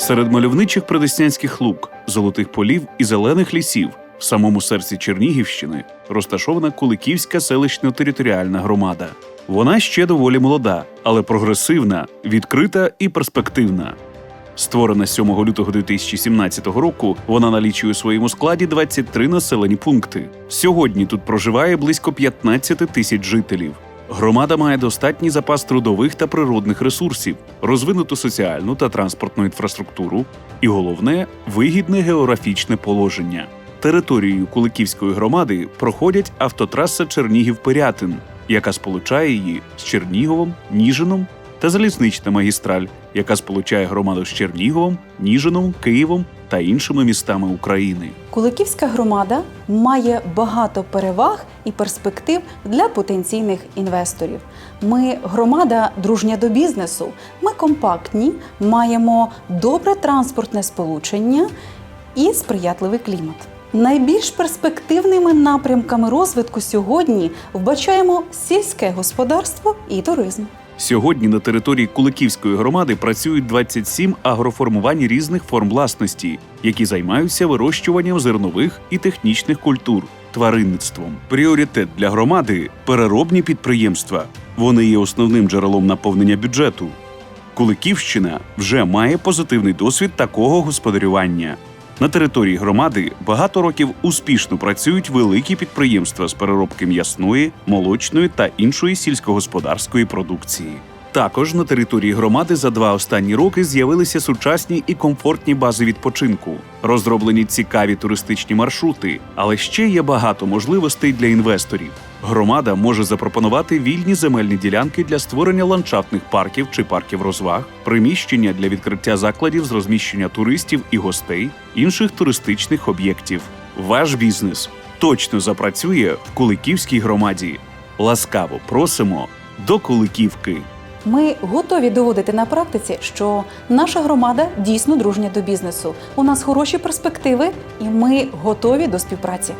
Серед мальовничих придеснянських лук, золотих полів і зелених лісів в самому серці Чернігівщини розташована Куликівська селищно-територіальна громада. Вона ще доволі молода, але прогресивна, відкрита і перспективна. Створена 7 лютого 2017 року, вона налічує у своєму складі 23 населені пункти. Сьогодні тут проживає близько 15 тисяч жителів. Громада має достатній запас трудових та природних ресурсів, розвинуту соціальну та транспортну інфраструктуру і головне вигідне географічне положення. Територією Куликівської громади проходять автотраса Чернігів-Пирятин, яка сполучає її з Черніговом, Ніжином та залізнична магістраль, яка сполучає громаду з Черніговом, Ніжином, Києвом та іншими містами України. Куликівська громада має багато переваг і перспектив для потенційних інвесторів. Ми громада дружня до бізнесу. Ми компактні, маємо добре транспортне сполучення і сприятливий клімат. Найбільш перспективними напрямками розвитку сьогодні вбачаємо сільське господарство і туризм. Сьогодні на території Куликівської громади працюють 27 агроформувань різних форм власності, які займаються вирощуванням зернових і технічних культур, тваринництвом. Пріоритет для громади переробні підприємства. Вони є основним джерелом наповнення бюджету. Куликівщина вже має позитивний досвід такого господарювання. На території громади багато років успішно працюють великі підприємства з переробки м'ясної, молочної та іншої сільськогосподарської продукції. Також на території громади за два останні роки з'явилися сучасні і комфортні бази відпочинку, розроблені цікаві туристичні маршрути, але ще є багато можливостей для інвесторів. Громада може запропонувати вільні земельні ділянки для створення ландшафтних парків чи парків розваг, приміщення для відкриття закладів з розміщення туристів і гостей, інших туристичних об'єктів. Ваш бізнес точно запрацює в Куликівській громаді. Ласкаво просимо до Куликівки. Ми готові доводити на практиці, що наша громада дійсно дружня до бізнесу. У нас хороші перспективи, і ми готові до співпраці.